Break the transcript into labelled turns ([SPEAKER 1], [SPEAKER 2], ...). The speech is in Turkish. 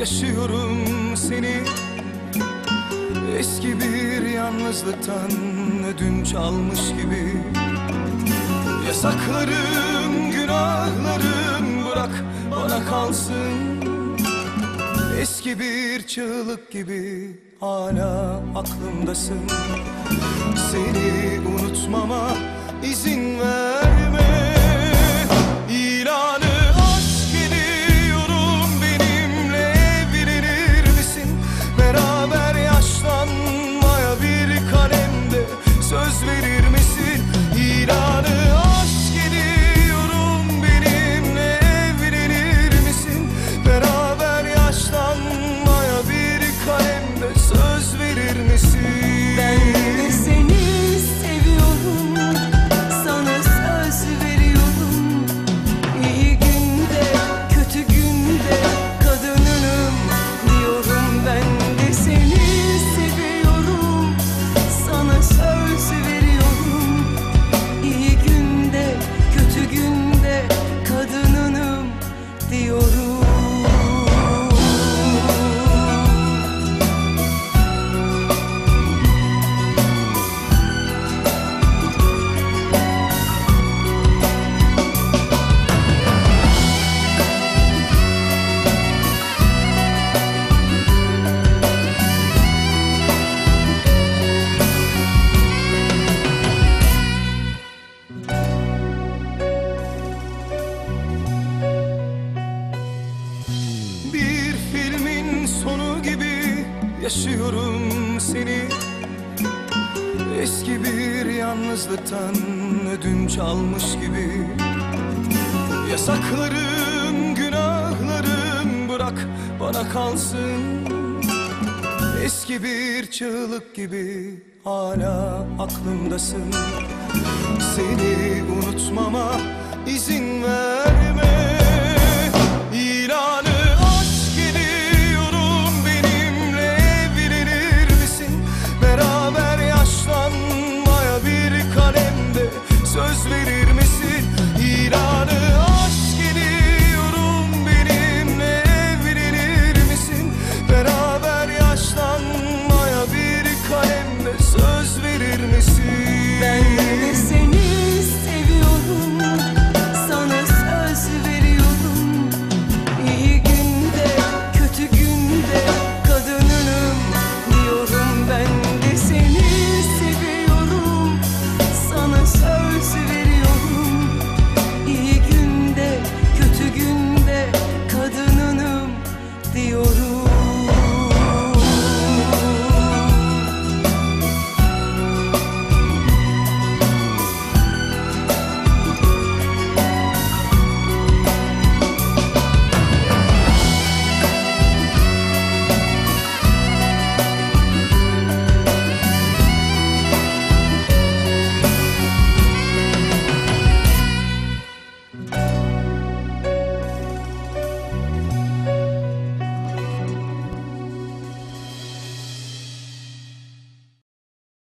[SPEAKER 1] yaşıyorum seni. Eski bir yalnızlıktan ödünç almış gibi. Yasaklarım, günahlarım bırak bana kalsın. Eski bir çığlık gibi hala aklımdasın. Seni unutmama izin verme yaşıyorum seni. Eski bir yalnızlıktan ödünç almış gibi. Yasaklarım, günahlarım bırak bana kalsın. Eski bir çığlık gibi hala aklımdasın. Seni unutmama izin ver